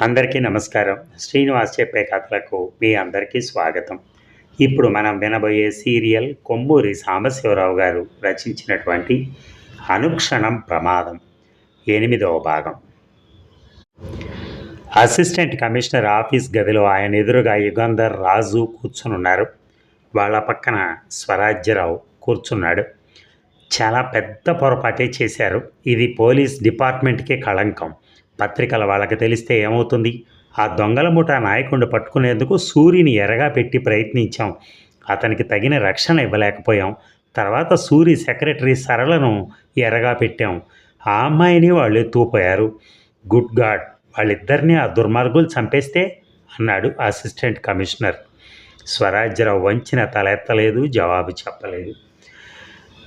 అందరికీ నమస్కారం. శ్రీనివాస్ చెప్పే కథలకు మీ అందరికీ స్వాగతం. ఇప్పుడు మనం వినబోయే సీరియల్ కొమ్మూరి సాంబశివరావు గారు రచించినటువంటి అనుక్షణం ప్రమాదం ఎనిమిదవ భాగం. అసిస్టెంట్ కమిషనర్ ఆఫీస్ గదిలో ఆయన ఎదురుగా యుగంధర్ రాజు కూర్చునున్నారు. వాళ్ళ పక్కన స్వరాజ్యరావు కూర్చున్నాడు. చాలా పెద్ద పొరపాటే చేశారు. ఇది పోలీస్ డిపార్ట్మెంట్కే కళంకం. పత్రికల వాళ్ళకి తెలిస్తే ఏమవుతుంది? ఆ దొంగల ముఠా నాయకుడిని పట్టుకునేందుకు సూరిని ఎరగా పెట్టి ప్రయత్నించాం. అతనికి తగిన రక్షణ ఇవ్వలేకపోయాం. తర్వాత సూరి సెక్రటరీ సరళను ఎరగా పెట్టాం. ఆ అమ్మాయిని వాళ్ళు ఎత్తుకుపోయారు. Good god! వాళ్ళిద్దరినీ ఆ దుర్మార్గులు చంపేస్తే? అన్నాడు అసిస్టెంట్ కమిషనర్. స్వరాజ్యరావు వంచిన తలెత్తలేదు జవాబు చెప్పలేదు.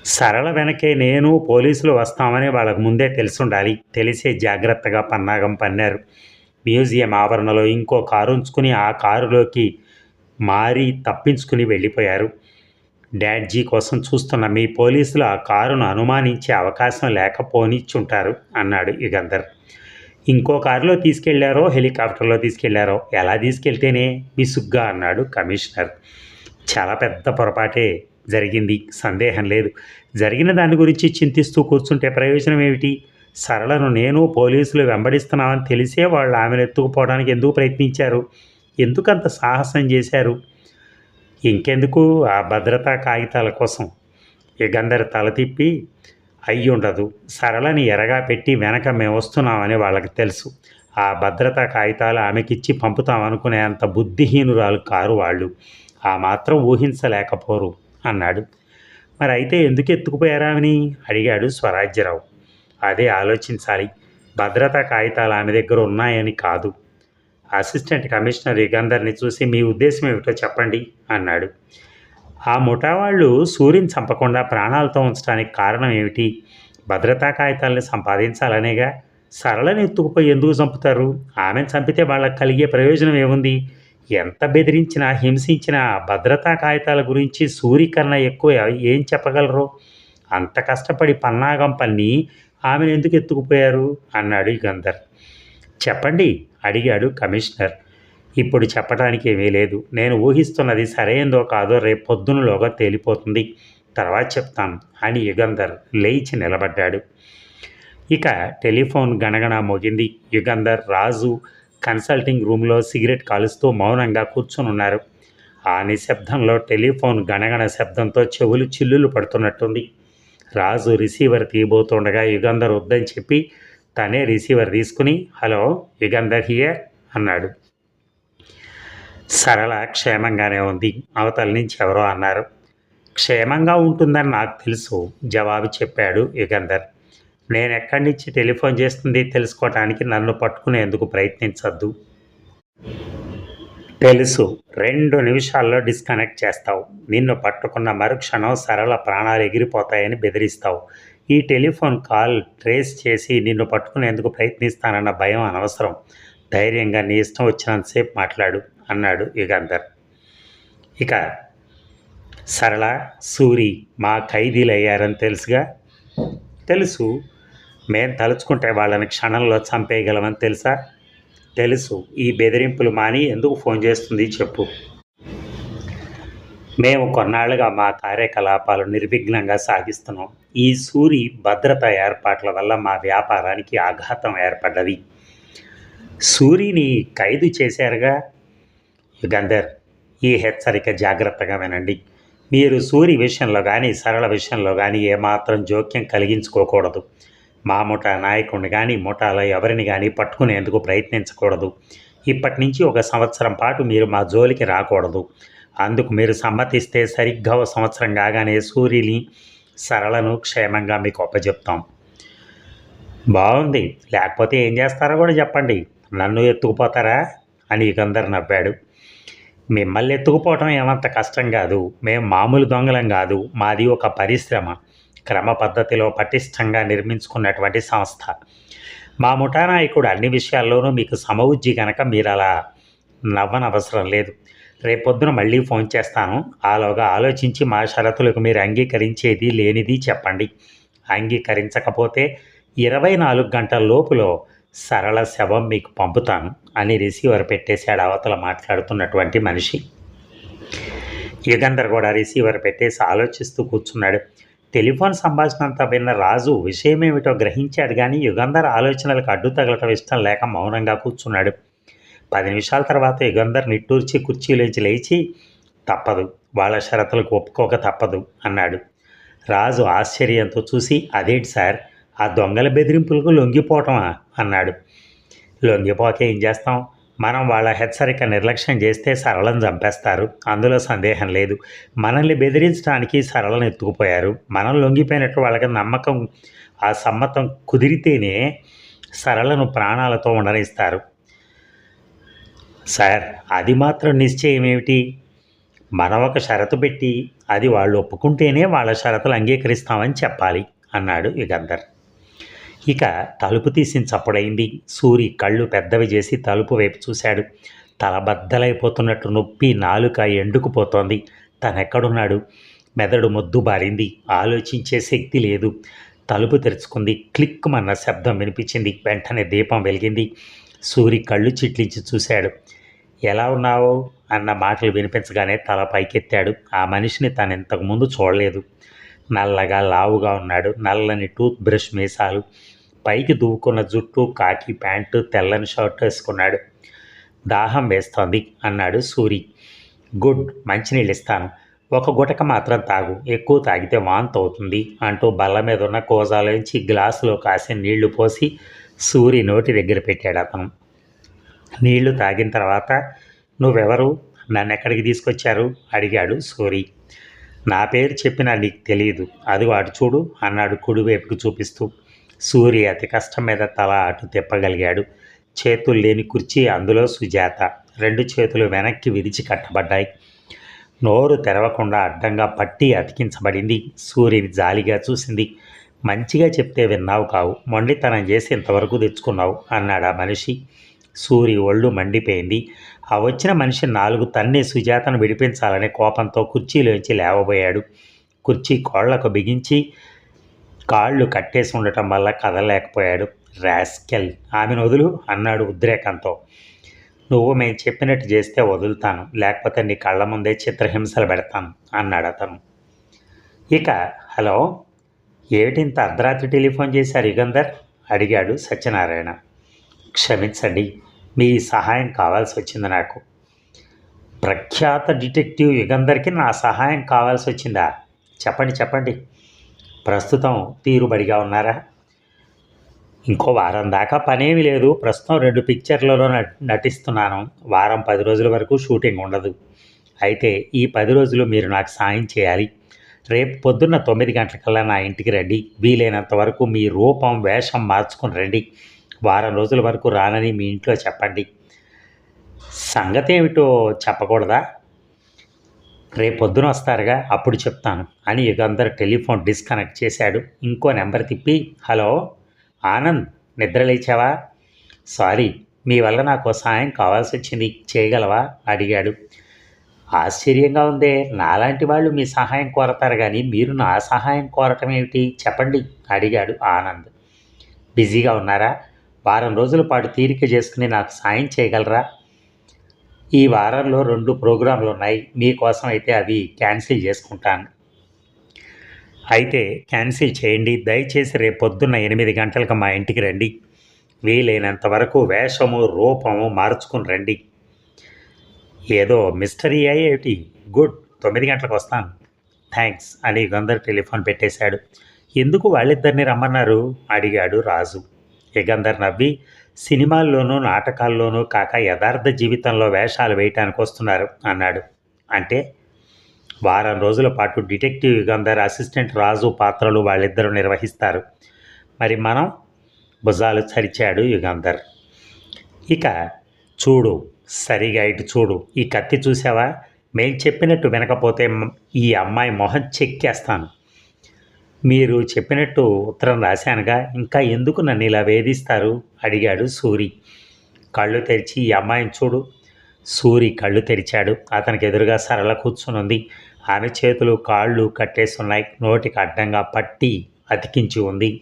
సరళ వెనకే నేను పోలీసులు వస్తామని వాళ్ళకు ముందే తెలుసుండాలి. తెలిసే జాగ్రత్తగా పన్నాగం పన్నారు. మ్యూజియం ఆవరణలో ఇంకో కారు ఉంచుకుని ఆ కారులోకి మారి తప్పించుకుని వెళ్ళిపోయారు. డాడ్జీ కోసం చూస్తున్న మీ పోలీసులు ఆ కారును అనుమానించే అవకాశం లేకపోనిచ్చుంటారు అన్నాడు యుగంధర్. ఇంకో కారులో తీసుకెళ్ళారో హెలికాప్టర్లో తీసుకెళ్ళారో ఎలా తీసుకెళ్తేనే విసుగ్గా అన్నాడు కమిషనర్. చాలా పెద్ద పొరపాటే. జరిగింది. సందేహం లేదు. జరిగిన దాని గురించి చింతిస్తూ కూర్చుంటే ప్రయోజనం ఏమిటి? సరళను నేను పోలీసులు వెంబడిస్తున్నామని తెలిసే వాళ్ళు ఆమెను ఎత్తుకుపోవడానికి ఎందుకు ప్రయత్నించారు? ఎందుకంత సాహసం చేశారు? ఇంకెందుకు ఆ భద్రతా కాగితాల కోసం? యుగంధర్ తల తిప్పి అయ్యి ఉండదు. సరళని ఎరగా పెట్టి వెనక మేము వస్తున్నామని వాళ్ళకి తెలుసు. ఆ భద్రతా కాగితాలు ఆమెకిచ్చి పంపుతామనుకునే అంత బుద్ధిహీనురాలు కారు వాళ్ళు. ఆ మాత్రం ఊహించలేకపోరు. అన్నాడు. మరి అయితే ఎందుకు ఎత్తుకుపోయారామని అడిగాడు స్వరాజ్యరావు. అదే ఆలోచించాలి. భద్రతా కాగితాలు ఆమె దగ్గర ఉన్నాయని కాదు. అసిస్టెంట్ కమిషనర్ యుగంధర్ని చూసి మీ ఉద్దేశం ఏమిటో చెప్పండి అన్నాడు. ఆ ముఠా వాళ్ళు సూర్యుని చంపకుండా ప్రాణాలతో ఉంచడానికి కారణం ఏమిటి? భద్రతా కాగితాలని సంపాదించాలనేగా? సరళని ఎత్తుకుపోయి ఎందుకు చంపుతారు? ఆమెను చంపితే వాళ్ళకి కలిగే ప్రయోజనం ఏముంది? ఎంత బెదిరించినా హింసించినా భద్రతా కాగితాల గురించి సూరి కన్నా ఎక్కువ ఏం చెప్పగలరు? అంత కష్టపడి పన్నాగం పన్ని ఆమెను ఎందుకు ఎత్తుకుపోయారు? అన్నాడు గంధర్. చెప్పండి అడిగాడు కమిషనర్. ఇప్పుడు చెప్పడానికి ఏమీ లేదు. నేను ఊహిస్తున్నది సరైందో కాదో రేపు పొద్దునలోగా తేలిపోతుంది. తర్వాత చెప్తాను అని యుగంధర్ లేచి నిలబడ్డాడు. ఇక టెలిఫోన్ గణగణ మోగింది. యుగంధర్ రాజు కన్సల్టింగ్ రూమ్లో సిగరెట్ కాలుస్తూ మౌనంగా కూర్చొని ఉన్నారు ఆ నిశ్శబ్దంలో టెలిఫోన్ గణగణ శబ్దంతో చెవులు చిల్లులు పడుతున్నట్టుంది. రాజు రిసీవర్ తీయబోతుండగా యుగంధర్ వద్దని చెప్పి తనే రిసీవర్ తీసుకుని హలో యుగంధర్ హియర్ అన్నాడు. సరళ క్షేమంగానే ఉంది. అవతల నుంచి ఎవరో అన్నారు. క్షేమంగా ఉంటుందని నాకు తెలుసు జవాబు చెప్పాడు యుగంధర్. నేను ఎక్కడి నుంచి టెలిఫోన్ చేస్తుంది తెలుసుకోవటానికి నన్ను పట్టుకునేందుకు ప్రయత్నించద్దు. తెలుసు రెండు నిమిషాల్లో డిస్కనెక్ట్ చేస్తావు. నిన్ను పట్టుకున్న మరుక్షణం సరళ ప్రాణాలు ఎగిరిపోతాయని బెదిరిస్తావు. ఈ టెలిఫోన్ కాల్ ట్రేస్ చేసి నిన్ను పట్టుకునేందుకు ప్రయత్నిస్తానన్న భయం అనవసరం. ధైర్యంగా నీ ఇష్టం వచ్చినంతసేపు మాట్లాడు అన్నాడు యుగంధర్. ఇక సరళ సూరి మా ఖైదీలు అయ్యారని తెలుసుగా? తెలుసు. మేం తలుచుకుంటే వాళ్ళని క్షణంలో చంపేయగలమని తెలుసా? తెలుసు. ఈ బెదిరింపులు మాని ఎందుకు ఫోన్ చేస్తుంది చెప్పు. మేము కొన్నాళ్ళుగా మా కార్యకలాపాలు నిర్విఘ్నంగా సాగిస్తున్నాం. ఈ సూరి భద్రతా ఏర్పాట్ల వల్ల మా వ్యాపారానికి ఆఘాతం ఏర్పడ్డది. సూరిని ఖైదు చేశారుగా? గంధర్ ఈ హెచ్చరిక జాగ్రత్తగా వినండి. మీరు సూరి విషయంలో కానీ సరళ విషయంలో కానీ ఏమాత్రం జోక్యం కలిగించుకోకూడదు. మా ముఠా నాయకుడిని కానీ ముఠాలో ఎవరిని కానీ పట్టుకునేందుకు ప్రయత్నించకూడదు. ఇప్పటి నుంచి ఒక సంవత్సరం పాటు మీరు మా జోలికి రాకూడదు. అందుకు మీరు సమ్మతిస్తే సరిగ్గా ఒక సంవత్సరం కాగానే సూర్యుని సరళను క్షేమంగా మీకు అప్పచెప్తాం బాగుంది లేకపోతే ఏం చేస్తారో కూడా చెప్పండి. నన్ను ఎత్తుకుపోతారా? అని ఇకందరు నవ్వాడు. మిమ్మల్ని ఎత్తుకుపోవటం ఏమంత కష్టం కాదు. మేము మామూలు దొంగలం కాదు. మాది ఒక పరిశ్రమ. క్రమ పద్ధతిలో పటిష్టంగా నిర్మించుకున్నటువంటి సంస్థ. మా ముఠా నాయకుడు అన్ని విషయాల్లోనూ మీకు సమవుజ్జి కనుక మీరు అలా నవ్వనవసరం లేదు. రేపొద్దున మళ్ళీ ఫోన్ చేస్తాను. ఆలోగా ఆలోచించి మా షరతులకు మీరు అంగీకరించేది లేనిది చెప్పండి. అంగీకరించకపోతే ఇరవై నాలుగు గంటల లోపులో సరళ శవం మీకు పంపుతాను అని రిసీవర్ పెట్టేశాడు అవతల మాట్లాడుతున్నటువంటి మనిషి. యుగంధర్ కూడా రిసీవర్ పెట్టేసి ఆలోచిస్తూ కూర్చున్నాడు. టెలిఫోన్ సంభాషణ అంతా విన్న రాజు విషయమేమిటో గ్రహించాడు కానీ యుగంధర్ ఆలోచనలకు అడ్డు తగలటం ఇష్టం లేక మౌనంగా కూర్చున్నాడు. పది నిమిషాల తర్వాత యుగంధర్ నిట్టూర్చి కుర్చీలోంచి లేచి తప్పదు వాళ్ళ షరతులకు ఒప్పుకోక తప్పదు అన్నాడు. రాజు ఆశ్చర్యంతో చూసి అదేంటి సార్ ఆ దొంగల బెదిరింపులకు లొంగిపోవటమా? అన్నాడు. లొంగిపోక ఏం చేస్తాం? మనం వాళ్ళ హెచ్చరిక నిర్లక్ష్యం చేస్తే సరళను చంపేస్తారు. అందులో సందేహం లేదు. మనల్ని బెదిరించడానికి సరళను ఎత్తుకుపోయారు. మనం లొంగిపోయినట్టు వాళ్ళకి నమ్మకం ఆ సమ్మతం కుదిరితేనే సరళను ప్రాణాలతో ఉండనిస్తారు. సార్ అది మాత్రం నిశ్చయం ఏమిటి? మనం ఒక షరతు పెట్టి అది వాళ్ళు ఒప్పుకుంటేనే వాళ్ళ షరతులు అంగీకరిస్తామని చెప్పాలి అన్నాడు యుగంధర్. ఇక తలుపు తీసిన చప్పుడైంది. సూరి కళ్ళు పెద్దవి చేసి తలుపు వైపు చూశాడు. తలబద్దలైపోతున్నట్టు నొప్పి నాలుక ఎండుకుపోతోంది. తనెక్కడున్నాడు? మెదడు మొద్దు బారింది. ఆలోచించే శక్తి లేదు. తలుపు తెరుచుకుంది. క్లిక్ మన్న శబ్దం వినిపించింది. వెంటనే దీపం వెలిగింది. సూరి కళ్ళు చిట్లించి చూశాడు. ఎలా ఉన్నావు? అన్న మాటలు వినిపించగానే తల పైకెత్తాడు. ఆ మనిషిని తను ఇంతకుముందు చూడలేదు. నల్లగా లావుగా ఉన్నాడు. నల్లని టూత్ బ్రష్ మీసాలు. పైకి దూకున్న జుట్టు కాకి ప్యాంటు తెల్లని షర్ట్ వేసుకున్నాడు. దాహం వేస్తోంది అన్నాడు సూరి. గుడ్ మంచినీళ్ళు ఇస్తాను. ఒక గుటక మాత్రం తాగు. ఎక్కువ తాగితే వాంతి అవుతుంది అంటూ బల్ల మీద ఉన్న కోజాలోంచి గ్లాసులో కాసి నీళ్ళు పోసి సూరి నోటి దగ్గర పెట్టాడు అతను. నీళ్ళు తాగిన తర్వాత నువ్వెవరు? నన్ను ఎక్కడికి తీసుకొచ్చారు? అడిగాడు సూరి. నా పేరు చెప్పినా నీకు తెలియదు అది వాడు చూడు అన్నాడు కుడివైపుకు చూపిస్తూ. సూరి అతి కష్టం మీద తల అటు తిప్పగలిగాడు. చేతులు లేని కుర్చీ అందులో సుజాత. రెండు చేతులు వెనక్కి విరిచి కట్టబడ్డాయి. నోరు తెరవకుండా అడ్డంగా పట్టి అతికించబడింది. సూర్యుని జాలిగా చూసింది. మంచిగా చెప్తే విన్నావు కావు. మొండితనం చేసి ఇంతవరకు తెచ్చుకున్నావు అన్నాడు ఆ మనిషి. సూరి ఒళ్ళు మండిపోయింది. ఆ వచ్చిన మనిషి నాలుగు తన్ని సుజాతను విడిపించాలనే కోపంతో కుర్చీలోంచి లేవబోయాడు. కుర్చీ కోళ్ళకు బిగించి కాళ్ళు కట్టేసి ఉండటం వల్ల కదలలేకపోయాడు. రాస్కెల్. ఆమెను వదులు అన్నాడు ఉద్రేకంతో. నువ్వు మేము చెప్పినట్టు చేస్తే వదులుతాను. లేకపోతే నీ కళ్ళ ముందే చిత్రహింసలు పెడతాను అన్నాడు అతను. ఇక హలో? ఏమిటింత అర్ధరాత్రి టెలిఫోన్ చేశారు యుగంధర్? అడిగాడు సత్యనారాయణ. క్షమించండి మీ సహాయం కావాల్సి వచ్చింది నాకు. ప్రఖ్యాత డిటెక్టివ్ యుగంధర్కి నా సహాయం కావాల్సి వచ్చిందా? చెప్పండి చెప్పండి. ప్రస్తుతం తీరుబడిగా ఉన్నారా? ఇంకో వారం దాకా పనేమి లేదు. ప్రస్తుతం రెండు పిక్చర్లలో నటిస్తున్నాను. వారం పది రోజుల వరకు షూటింగ్ ఉండదు. అయితే ఈ పది రోజులు మీరు నాకు సాయం చేయాలి. రేపు పొద్దున్న తొమ్మిది గంటలకల్లా నా ఇంటికి రండి. వీలైనంత వరకు మీ రూపం వేషం మార్చుకుని రండి. వారం రోజుల వరకు రానని మీ ఇంట్లో చెప్పండి. సంగతి ఏమిటో చెప్పకూడదా? రేపు పొద్దున వస్తారుగా అప్పుడు చెప్తాను. అని యుగంధర్ టెలిఫోన్ డిస్కనెక్ట్ చేశాడు. ఇంకో నెంబర్ తిప్పి హలో ఆనంద్ నిద్రలేచావా సారీ మీ వల్ల నాకు సాయం కావాల్సి వచ్చింది చేయగలవా? అడిగాడు. ఆశ్చర్యంగా ఉందే నాలాంటి వాళ్ళు మీ సహాయం కోరతారు కానీ మీరు నా సహాయం కోరటం ఏమిటి? చెప్పండి అడిగాడు ఆనంద్. బిజీగా ఉన్నారా? వారం రోజుల పాటు తీరిక చేసుకుని నాకు సాయం చేయగలరా? ఈ వారంలో రెండు ప్రోగ్రాంలు ఉన్నాయి. మీకోసం అయితే అవి క్యాన్సిల్ చేసుకుంటాను. అయితే క్యాన్సిల్ చేయండి. దయచేసి రేపు పొద్దున్న ఎనిమిది గంటలకు మా ఇంటికి రండి. వీలైనంత వరకు వేషము రూపము మార్చుకుని రండి. ఏదో మిస్టరీ అయ్యేటి గుడ్. తొమ్మిది గంటలకు వస్తాను. థ్యాంక్స్ అని గంధర్ టెలిఫోన్ పెట్టేశాడు. ఎందుకు వాళ్ళిద్దరిని రమ్మన్నారు? అడిగాడు రాజు. యుగంధర్ నవ్వి సినిమాల్లోనూ నాటకాల్లోనూ కాక యథార్థ జీవితంలో వేషాలు వేయటానికి వస్తున్నారు అన్నాడు. అంటే వారం రోజుల పాటు డిటెక్టివ్ యుగంధర్ అసిస్టెంట్ రాజు పాత్రలు వాళ్ళిద్దరూ నిర్వహిస్తారు. మరి మనం భుజాలు చరిచాడు యుగంధర్. ఇక చూడు సరిగా ఇటు చూడు. ఈ కత్తి చూసావా? మేం చెప్పినట్టు వినకపోతే ఈ అమ్మాయి మొహం చెక్కేస్తాను. మీరు చెప్పినట్టు ఉత్తరం రాశానుగా ఇంకా ఎందుకు నన్ను ఇలా వేధిస్తారు? అడిగాడు సూరి. కళ్ళు తెరిచి ఈ అమ్మాయిని చూడు. సూరి కళ్ళు తెరిచాడు. అతనికి ఎదురుగా సరళ కూర్చునుంది. ఆమె చేతులు కాళ్ళు కట్టేస్తున్నాయి. నోటికి అడ్డంగా పట్టి అతికించి ఉంది.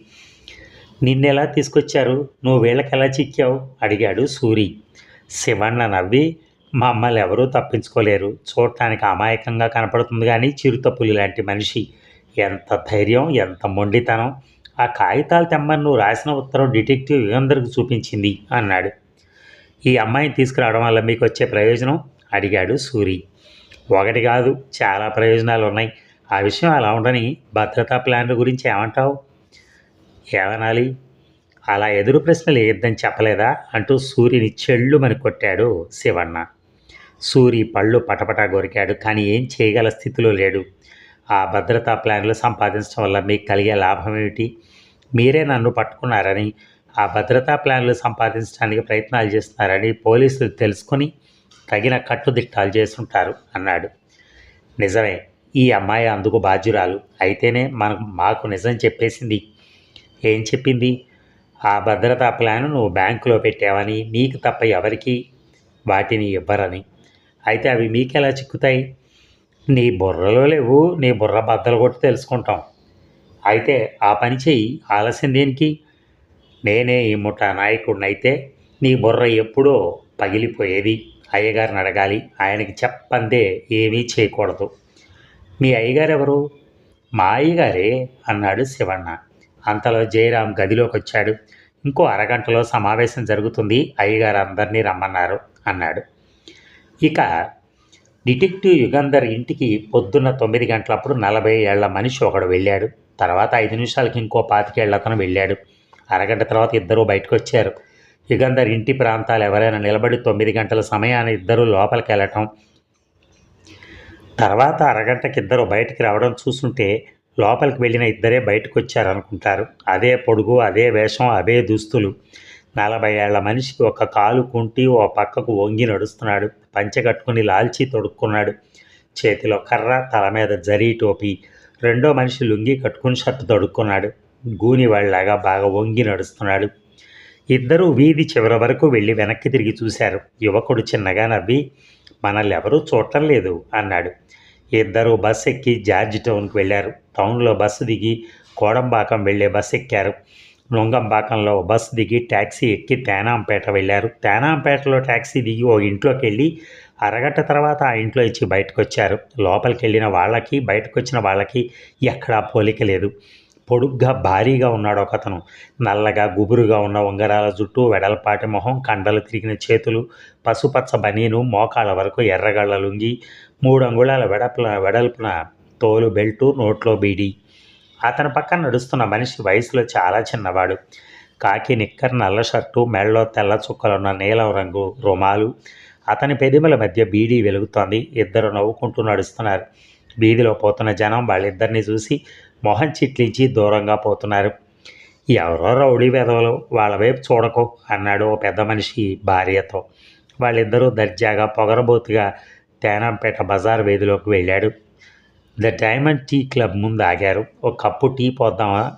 నిన్నెలా తీసుకొచ్చారు? నువ్వు వీళ్ళకి ఎలా చిక్కావు? అడిగాడు సూరి. శివన్న నవ్వి మమ్మల్ని ఎవరూ తప్పించుకోలేరు. చూడటానికి అమాయకంగా కనపడుతుంది కానీ చిరుతపులి లాంటి మనిషి. ఎంత ధైర్యం ఎంత మొండితనం. ఆ కాగితాలు తెమ్మని నువ్వు రాసిన ఉత్తరం డిటెక్టివ్ యుగంధర్కి చూపించింది అన్నాడు. ఈ అమ్మాయిని తీసుకురావడం వల్ల మీకు వచ్చే ప్రయోజనం? అడిగాడు సూరి. ఒకటి కాదు చాలా ప్రయోజనాలు ఉన్నాయి. ఆ విషయం అలా ఉండని భద్రతా ప్లాన్ల గురించి ఏమంటావు? ఏమనాలి? అలా ఎదురు ప్రశ్నలు వేయొద్దని చెప్పలేదా? అంటూ సూర్యుని చెళ్ళు చెళ్ళుమని కొట్టాడు శివన్న. సూరి పళ్ళు పటపటా కొరికాడు కానీ ఏం చేయగల స్థితిలో లేడు. ఆ భద్రతా ప్లాన్లు సంపాదించడం వల్ల మీకు కలిగే లాభం ఏమిటి? మీరే నన్ను పట్టుకున్నారని ఆ భద్రతా ప్లాన్లు సంపాదించడానికి ప్రయత్నాలు చేస్తున్నారని పోలీసులు తెలుసుకొని తగిన కట్టుదిట్టాలు చేస్తుంటారు అన్నాడు. నిజమే ఈ అమ్మాయి అందుకు బాధ్యురాలు. అయితేనే మనకు మాకు నిజం చెప్పేసింది. ఏం చెప్పింది? ఆ భద్రతా ప్లాన్ నువ్వు బ్యాంకులో పెట్టావని నీకు తప్ప ఎవరికి వాటిని ఇవ్వరని. అయితే అవి మీకెలా చిక్కుతాయి? నీ బుర్రలో లేవు నీ బుర్ర బద్దలు కొట్టి తెలుసుకుంటాం. అయితే ఆ పని చెయ్యి ఆలస్యం దేనికి? నేనే ఈ ముఠ నాయకుడినైతే నీ బుర్ర ఎప్పుడో పగిలిపోయేది. అయ్యగారిని అడగాలి ఆయనకి చెప్పందే ఏమీ చేయకూడదు. మీ అయ్యగారు ఎవరు మా అయ్యగారే అన్నాడు శివన్న. అంతలో జయరాం గదిలోకి వచ్చాడు. ఇంకో అరగంటలో సమావేశం జరుగుతుంది అయ్యగారు అందరినీ రమ్మన్నారు అన్నాడు. ఇక డిటెక్టివ్ యుగంధర్ ఇంటికి పొద్దున్న తొమ్మిది గంటలప్పుడు నలభై ఏళ్ళ మనిషి ఒకడు వెళ్ళాడు. తర్వాత ఐదు నిమిషాలకి ఇంకో పాతికేళ్ళ అతను వెళ్ళాడు. అరగంట తర్వాత ఇద్దరూ బయటకు వచ్చారు యుగంధర్ ఇంటి ప్రాంతాలు ఎవరైనా నిలబడి తొమ్మిది గంటల సమయాన్ని ఇద్దరు లోపలికి వెళ్ళటం తర్వాత అరగంటకి ఇద్దరు బయటికి రావడం చూస్తుంటే లోపలికి వెళ్ళిన ఇద్దరే బయటకు వచ్చారనుకుంటారు అదే పొడుగు అదే వేషం అవే దుస్తులు. నలభై ఏళ్ళ మనిషికి ఒక కాలు కుంటి ఓ పక్కకు వంగి నడుస్తున్నాడు. పంచె కట్టుకుని లాల్చి తొడుక్కున్నాడు. చేతిలో కర్ర తల మీద జరీ టోపీ రెండో మనిషి లుంగి కట్టుకుని షర్టు తొడుక్కున్నాడు. గూని వాళ్ళలాగా బాగా వంగి నడుస్తున్నాడు. ఇద్దరూ వీధి చివరి వరకు వెళ్ళి వెనక్కి తిరిగి చూశారు. యువకుడు చిన్నగా నవ్వి మనల్ని ఎవరూ చూడటం లేదు అన్నాడు. ఇద్దరూ బస్ ఎక్కి జార్జ్ టౌన్కి వెళ్ళారు. టౌన్లో బస్సు దిగి కోడంబాకం వెళ్ళే బస్ ఎక్కారు. నుంగంబాకంలో బస్ దిగి ట్యాక్సీ ఎక్కి తేనాంపేట వెళ్ళారు. తేనాంపేటలో ట్యాక్సీ దిగి ఓ ఇంట్లోకి వెళ్ళి అరగంట తర్వాత ఆ ఇంట్లో ఇచ్చి బయటకు వచ్చారు లోపలికి వెళ్ళిన వాళ్ళకి బయటకు వచ్చిన వాళ్ళకి ఎక్కడా పోలిక లేదు. పొడుగ్గా భారీగా ఉన్నాడు ఒకతను. నల్లగా గుబురుగా ఉన్న ఉంగరాల జుట్టు వెడల్పాటి మొహం కండలు తిరిగిన చేతులు పసుపచ్చ బనీను మోకాళ్ళ వరకు ఎర్రగళ్ళ లుంగి మూడు అంగుళాల వెడపున వెడల్పున తోలు బెల్టు నోట్లో బీడి. అతని పక్కన నడుస్తున్న మనిషి వయసులో చాలా చిన్నవాడు. కాకి నిక్కర్ నల్ల షర్టు మెళ్ళలో తెల్ల చుక్కలున్న నీలం రంగు రుమాలు. అతని పెదిమల మధ్య బీడీ వెలుగుతోంది. ఇద్దరు నవ్వుకుంటూ నడుస్తున్నారు. వీధిలో పోతున్న జనం వాళ్ళిద్దరిని చూసి మొహం చిట్లించి దూరంగా పోతున్నారు. ఎవరో రౌడీ వెధవలు వాళ్ళ వైపు చూడకు అన్నాడు ఓ పెద్ద మనిషి భార్యతో. వాళ్ళిద్దరూ దర్జాగా పొగరబోతుగా తేనంపేట బజార్ వీధిలోకి వెళ్ళాడు. ద డైమండ్ టీ క్లబ్ ముందు ఆగారు. ఒక కప్పు టీ పోద్దామా?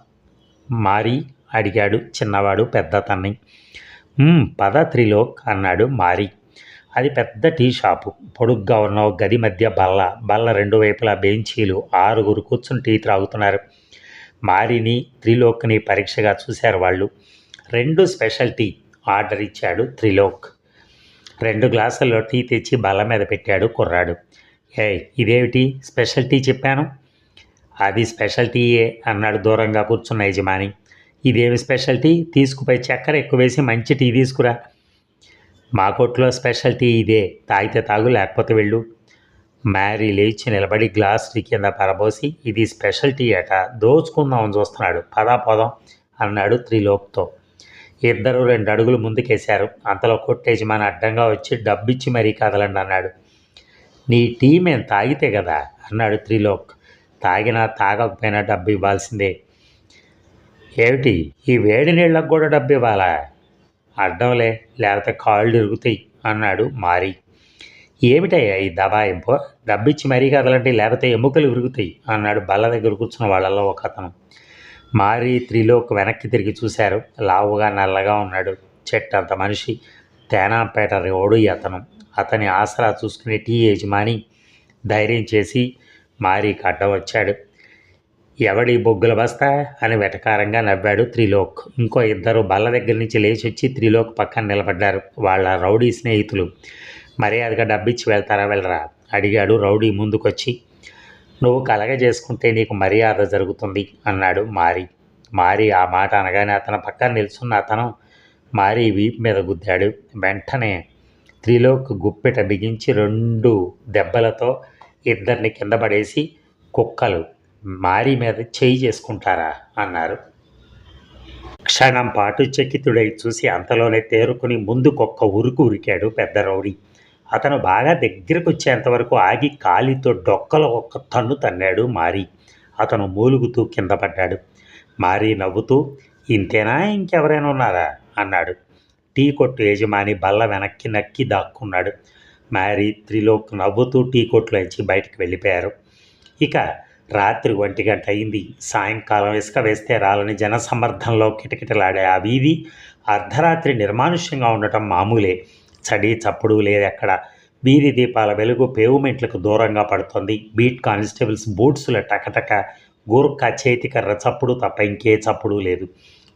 మారి అడిగాడు చిన్నవాడు పెద్ద తన్ని. పద త్రిలోక్ అన్నాడు మారి. అది పెద్ద టీ షాపు. పొడుగ్గా ఉన్న ఒక గది మధ్య బల్ల. బల్ల రెండు వైపులా బెంచీలు. ఆరుగురు కూర్చుని టీ త్రాగుతున్నారు. మారిని త్రిలోక్ని పరీక్షగా చూశారు వాళ్ళు. రెండు స్పెషల్ టీ ఆర్డర్ ఇచ్చాడు త్రిలోక్. రెండు గ్లాసుల్లో టీ తెచ్చి బల్ల మీద పెట్టాడు కుర్రాడు. ఏ ఇదేమిటి స్పెషల్ టీ చెప్పాను? అది స్పెషల్ టీయే అన్నాడు దూరంగా కూర్చున్న యజమాని. ఇదేమి స్పెషల్ టీ తీసుకుపోయి చక్కెర ఎక్కువ వేసి మంచి టీ తీసుకురా. మా కొట్లో స్పెషల్ టీ ఇదే. తాగితే తాగు లేకపోతే వెళ్ళు. మ్యారీ లేచి నిలబడి గ్లాస్ టీ కింద పరబోసి ఇది స్పెషల్ టీ అట దోచుకుందామని చూస్తున్నాడు. పదా పోదాం అన్నాడు త్రిలోక్తో. ఇద్దరు రెండు అడుగులు ముందుకేశారు. అంతలో కొట్టేజమాని అడ్డంగా వచ్చి డబ్బిచ్చి మరీ కదలండి అన్నాడు. నీ టీ మేము తాగితే కదా? అన్నాడు త్రిలోక్. తాగినా తాగకపోయినా డబ్బు ఇవ్వాల్సిందే. ఏమిటి? ఈ వేడి నీళ్ళకు కూడా డబ్బు ఇవ్వాలా? అడ్డంలే లేకపోతే కాళ్ళు ఇరుగుతాయి అన్నాడు మారి. ఏమిటయ్యా ఈ దబాయింపు డబ్బిచ్చి మరీ కదలంటే లేకపోతే ఎముకలు విరుగుతాయి అన్నాడు బల్ల దగ్గర కూర్చున్న వాళ్ళలో ఒక అతను. మారి త్రిలోక్ వెనక్కి తిరిగి చూశారు. లావుగా నల్లగా ఉన్నాడు చెట్టంత మనిషి తేనాపేట రోడు అతను. అతని ఆసరా చూసుకునే టీ యజమాని ధైర్యం చేసి మారి అడ్డం వచ్చాడు. ఎవడి బొగ్గుల బస్తా? అని వెటకారంగా నవ్వాడు త్రిలోక్. ఇంకో ఇద్దరు బల్ల దగ్గర నుంచి లేచి వచ్చి త్రిలోక్ పక్కన నిలబడ్డారు. వాళ్ళ రౌడీ స్నేహితులు మర్యాదగా డబ్బిచ్చి వెళ్తారా వెళ్ళరా? అడిగాడు రౌడీ ముందుకొచ్చి. నువ్వు కలగ చేసుకుంటే నీకు మర్యాద జరుగుతుంది అన్నాడు మారి. మారి ఆ మాట అనగానే అతని పక్కన నిల్చున్న అతను మారి వీపు మీద గుద్దాడు. వెంటనే స్త్రీలోకి గుప్పెట బిగించి రెండు దెబ్బలతో ఇద్దరిని కింద పడేసి కుక్కలు మారి మీద చేయి చేసుకుంటారా అన్నారు. క్షణం పాటు చకితుడై చూసి అంతలోనే తేరుకుని ముందుకొక్క ఉరుకు ఉరికాడు పెద్ద రౌడీ. అతను బాగా దగ్గరకు వచ్చేంతవరకు ఆగి కాలితో డొక్కలో ఒక్క తన్ను తన్నాడు మారి. అతను మూలుగుతూ కింద పడ్డాడు. మారి నవ్వుతూ ఇంతేనా ఇంకెవరైనా ఉన్నారా? అన్నాడు. టీ కొట్టు యజమాని బల్ల వెనక్కి నక్కి దాక్కున్నాడు. మ్యారీ త్రిలోక్ నవ్వుతూ టీ కొట్టులోంచి బయటికి వెళ్ళిపోయారు. ఇక రాత్రి ఒంటి గంట అయింది. సాయంకాలం ఇసుక వేస్తే రాలని జనసమ్మర్ధంలో కిటకిటలాడే ఆ వీధి అర్ధరాత్రి నిర్మానుష్యంగా ఉండటం మామూలే. చడి చప్పుడు లేదు అక్కడ వీధి దీపాల వెలుగు పేవుమెంట్లకు దూరంగా పడుతుంది. బీట్ కానిస్టేబుల్స్ బూట్సుల టకటక గూర్ఖా చేతికర్ర చప్పుడు తప్ప ఇంకే చప్పుడు లేదు.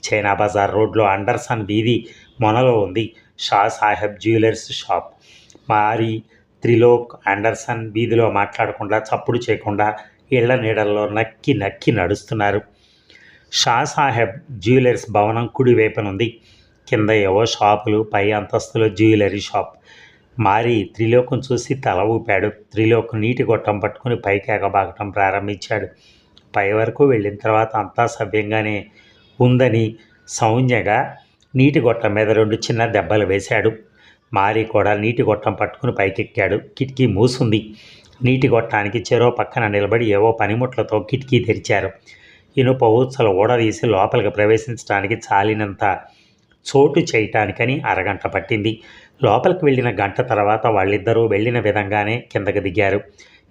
చైనా బజార్ రోడ్లో అండర్సన్ వీధి మొనలో ఉంది. Shah Saheb jewellers shop. మారి త్రిలోక్ అండర్సన్ వీధిలో మాట్లాడకుండా చప్పుడు చేయకుండా ఇళ్ళ నీడల్లో నక్కి నక్కి నడుస్తున్నారు. షా సాహెబ్ జ్యువెలర్స్ భవనం కుడి వైపునుంది కింద ఏవో షాపులు పై అంతస్తులో జ్యువెలరీ షాప్. మారి త్రిలోకం చూసి తల ఊపాడు. త్రిలోక్ నీటి గొట్టం పట్టుకుని పైకి ఎగబాగటం ప్రారంభించాడు. పై వరకు వెళ్ళిన తర్వాత అంతా సవ్యంగానే ఉందని సౌజ్ఞగా నీటి గొట్టం మీద రెండు చిన్న దెబ్బలు వేశాడు. మారి కూడా నీటి గొట్టం పట్టుకుని పైకెక్కాడు. కిటికీ మూసుంది. నీటి గొట్టానికి చెరో పక్కన నిలబడి ఏవో పనిముట్లతో కిటికీ తెరిచారు. ఇనుప ఊచలు ఊడదీసి లోపలికి ప్రవేశించడానికి చాలినంత చోటు చేయటానికని అరగంట పట్టింది. లోపలికి వెళ్ళిన గంట తర్వాత వాళ్ళిద్దరూ వెళ్ళిన విధంగానే కిందకి దిగారు.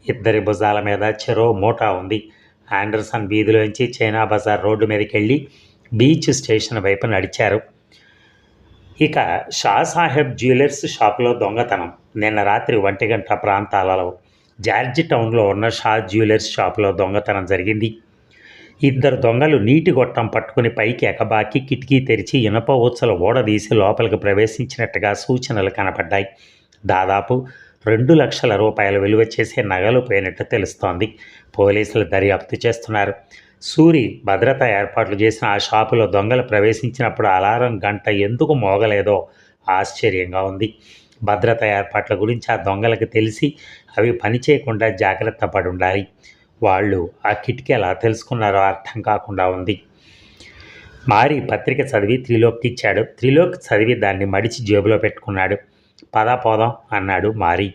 ఇద్దరి భుజాల మీద చెరో మూటా ఉంది. ఆండర్సన్ వీధిలోంచి చైనా బజార్ రోడ్డు మీదకి వెళ్ళి బీచ్ స్టేషన్ వైపు నడిచారు. ఇక షా సాహెబ్ జ్యువెలర్స్ షాపులో దొంగతనం. నిన్న రాత్రి ఒంటి గంట ప్రాంతాలలో జార్జి టౌన్లో ఉన్న షా జ్యువెలర్స్ షాపులో దొంగతనం జరిగింది. ఇద్దరు దొంగలు నీటి గొట్టం పట్టుకుని పైకి ఎకబాకి కిటికీ తెరిచి ఇనప ఊచలు ఓడదీసి లోపలికి ప్రవేశించినట్టుగా సూచనలు కనపడ్డాయి దాదాపు రెండు లక్షల రూపాయల విలువ చేసే నగలు పోయినట్టు తెలుస్తోంది. పోలీసులు దర్యాప్తు చేస్తున్నారు. సూరి భద్రతా ఏర్పాట్లు చేసిన ఆ షాపులో దొంగలు ప్రవేశించినప్పుడు అలారం గంట ఎందుకు మోగలేదో ఆశ్చర్యంగా ఉంది. భద్రతా ఏర్పాట్ల గురించి ఆ దొంగలకు తెలిసి అవి పనిచేయకుండా జాగ్రత్త పడి ఉండాలి వాళ్ళు ఆ కిటికీ ఎలా తెలుసుకున్నారో అర్థం కాకుండా ఉంది. మారి పత్రిక చదివి త్రిలోక్కి ఇచ్చాడు. త్రిలోక్ చదివి దాన్ని మడిచి జేబులో పెట్టుకున్నాడు. పదా పోదాం అన్నాడు మారి.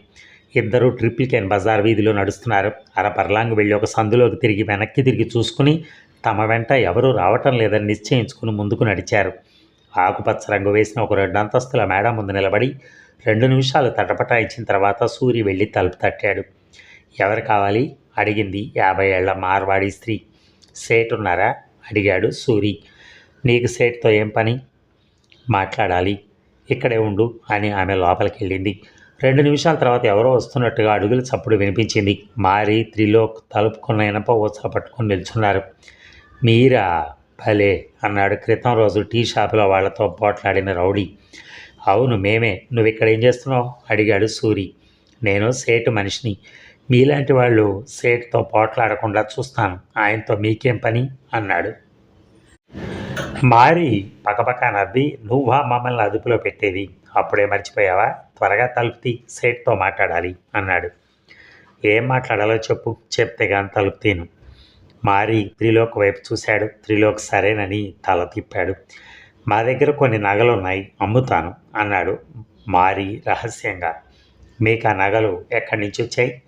ఇద్దరు ట్రిప్లికెన్ బజార్ వీధిలో నడుస్తున్నారు. అరపర్లాంగ్ వెళ్ళి ఒక సందులోకి తిరిగి వెనక్కి తిరిగి చూసుకుని తమ వెంట ఎవరూ రావటం లేదని నిశ్చయించుకుని ముందుకు నడిచారు. ఆకుపచ్చ రంగు వేసిన ఒక రెండు అంతస్తుల మేడ ముందు నిలబడి రెండు నిమిషాలు తటపటాయించిన తర్వాత సూరి వెళ్ళి తలుపు తట్టాడు. ఎవరు కావాలి? అడిగింది యాభై ఏళ్ళ మార్వాడి స్త్రీ. సేట్ ఉన్నారా? అడిగాడు సూరి. నీకు సేట్తో ఏం పని? మాట్లాడాలి. ఇక్కడే ఉండు అని ఆమె లోపలికి వెళ్ళింది రెండు నిమిషాల తర్వాత ఎవరో వస్తున్నట్టుగా అడుగుల చప్పుడు వినిపించింది. మారి త్రిలోక్ తలుపుకున్న ఇనప ఊసలు పట్టుకొని నిల్చున్నారు. మీరా? భలే! అన్నాడు. క్రితం రోజు టీ షాపులో వాళ్ళతో పోట్లాడిన రౌడీ. అవును మేమే. నువ్వు ఇక్కడ ఏం చేస్తున్నావు? అడిగాడు సూరి. నేను సేటు మనిషిని. మీలాంటి వాళ్ళు సేటుతో పోట్లాడకుండా చూస్తాను. ఆయనతో మీకేం పని? అన్నాడు. మారి పక్కపక్క నవ్వి నువ్వా మమ్మల్ని అదుపులో పెట్టేది? అప్పుడే మర్చిపోయావా? త్వరగా తలుపుతి సేట్తో మాట్లాడాలి అన్నాడు. ఏం మాట్లాడాలో చెప్పు చెప్తే కానీ తలుపు తీను. మారి త్రిలోక్ వైపు చూశాడు. త్రిలోక్ సరేనని తల తిప్పాడు. మా దగ్గర కొన్ని నగలు ఉన్నాయి అమ్ముతాను అన్నాడు మారి రహస్యంగా. మీకు ఆ నగలు ఎక్కడి నుంచి వచ్చాయి?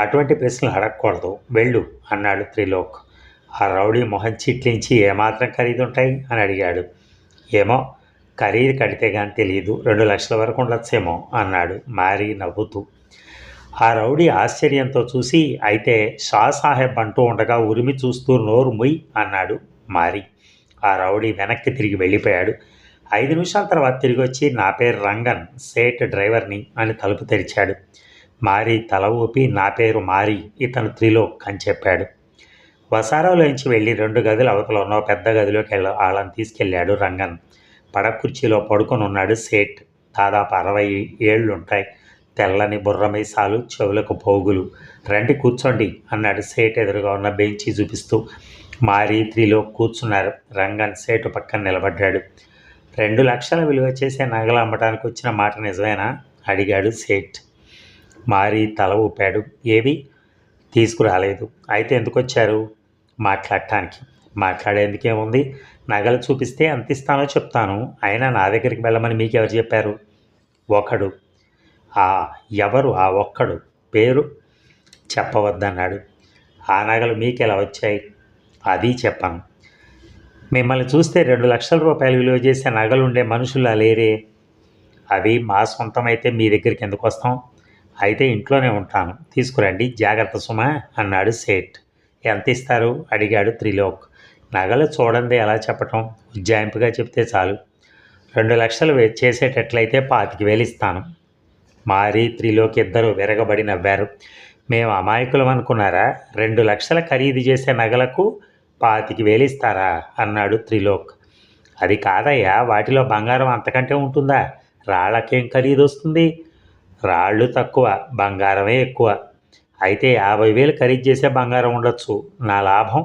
అటువంటి ప్రశ్నలు అడగకూడదు. వెళ్ళు అన్నాడు త్రిలోక్. ఆ రౌడీ మొహం చిట్లించి ఏమాత్రం ఖరీదు ఉంటాయి అని అడిగాడు. ఏమో ఖరీదు కడితే కానీ తెలియదు రెండు లక్షల వరకు ఉండొచ్చేమో అన్నాడు మారి నవ్వుతూ. ఆ రౌడీ ఆశ్చర్యంతో చూసి అయితే షా సాహెబ్ అంటూ ఉండగా ఉరిమి చూస్తూ నోరు ముయ్ అన్నాడు మారి. ఆ రౌడీ వెనక్కి తిరిగి వెళ్ళిపోయాడు. ఐదు నిమిషాల తర్వాత తిరిగి వచ్చి నా పేరు రంగన్ సేట్ డ్రైవర్ని అని తలుపు తెరిచాడు. మారి తల ఊపి నా పేరు మారి ఇతను త్రిలోక్ అని చెప్పాడు. వసారాలోంచి వెళ్ళి రెండు గదులు అవతల ఉన్న పెద్ద గదిలోకి వెళ్ళ వాళ్ళని తీసుకెళ్ళాడు రంగన్. పడకుర్చీలో పడుకొని ఉన్నాడు సేట్. దాదాపు అరవై ఏళ్ళు ఉంటాయి తెల్లని బుర్రమీసాలు చెవులకు పోగులు. రండి కూర్చోండి అన్నాడు సేట్ ఎదురుగా ఉన్న బెంచి చూపిస్తూ. మారి త్రీలో కూర్చున్నారు. రంగన్ సేటు పక్కన నిలబడ్డాడు. రెండు లక్షల విలువ చేసే నగలు అమ్మటానికి వచ్చిన మాట నిజమేనా? అడిగాడు సేట్. మారి తల ఊపాడు. ఏవి? తీసుకురాలేదు. అయితే ఎందుకు వచ్చారు మాట్లాడటానికి. మాట్లాడేందుకేముంది? నగలు చూపిస్తే ఎంత ఇస్తానో చెప్తాను. అయినా నా దగ్గరికి వెళ్ళమని మీకు ఎవరు చెప్పారు? ఒకడు. ఆ ఎవరు? ఆ ఒక్కడు. పేరు? చెప్పవద్దన్నాడు. ఆ నగలు మీకు ఎలా వచ్చాయి? అది చెప్పాను. మిమ్మల్ని చూస్తే రెండు లక్షల రూపాయలు విలువ చేసే నగలు ఉండే మనుషులా లేరే? అవి మా సొంతమైతే మీ దగ్గరికి ఎందుకు వస్తాం? అయితే ఇంట్లోనే ఉంటాను. తీసుకురండి. జాగ్రత్త సుమా అన్నాడు సేట్. ఎంత ఇస్తారు? అడిగాడు త్రిలోక్. నగలు చూడండి ఎలా చెప్పటం ఉజ్జాయింపుగా చెప్తే చాలు. రెండు లక్షలు చేసేటట్లయితే పాతికి వేలు ఇస్తాను. మారి త్రిలోక్ ఇద్దరు విరగబడి నవ్వారు. మేము అమాయకులం అనుకున్నారా? రెండు లక్షల ఖరీదు చేసే నగలకు పాతికి వేలిస్తారా అన్నాడు త్రిలోక్. అది కాదయ్యా వాటిలో బంగారం అంతకంటే ఉంటుందా? రాళ్ళకేం ఖరీదు వస్తుంది? రాళ్ళు తక్కువ బంగారమే ఎక్కువ. అయితే యాభై వేలు ఖరీదు చేసే బంగారం ఉండొచ్చు. నా లాభం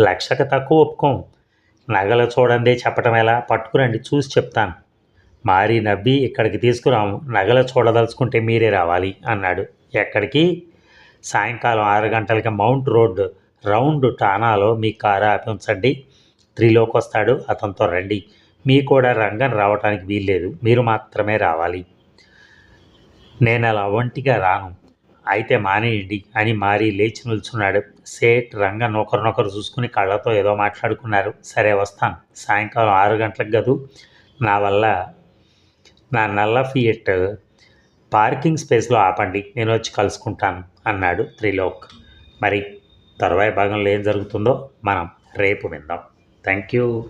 లక్షకు తక్కువ ఒప్పుకోం. నగలు చూడండి చెప్పటం ఎలా? పట్టుకురండి చూసి చెప్తాను. మారి నవ్వి ఇక్కడికి తీసుకురాము. నగలు చూడదలుచుకుంటే మీరే రావాలి అన్నాడు. ఎక్కడికి? సాయంకాలం ఆరు గంటలకి మౌంట్ రోడ్ రౌండ్ టానాలో మీ కారు ఆపి ఉంచండి త్రీలోకి వస్తాడు. అతనితో రండి. మీ కూడా రంగం రావడానికి వీల్లేదు. మీరు మాత్రమే రావాలి. నేను అలా ఒంటిగా రాను. అయితే మానేయండి అని మారి లేచి నిల్చున్నాడు. సేట్ రంగన్ ఒకరినొకరు చూసుకుని కళ్ళతో ఏదో మాట్లాడుకున్నారు. సరే వస్తాను. సాయంకాలం ఆరు గంటలకు గదు. నా వల్ల నా నల్ల ఫియట్ పార్కింగ్ స్పేస్లో ఆపండి. నేను వచ్చి కలుసుకుంటాను అన్నాడు త్రిలోక్. మరి తర్వాయి భాగంలో ఏం జరుగుతుందో మనం రేపు విందాం. Thank you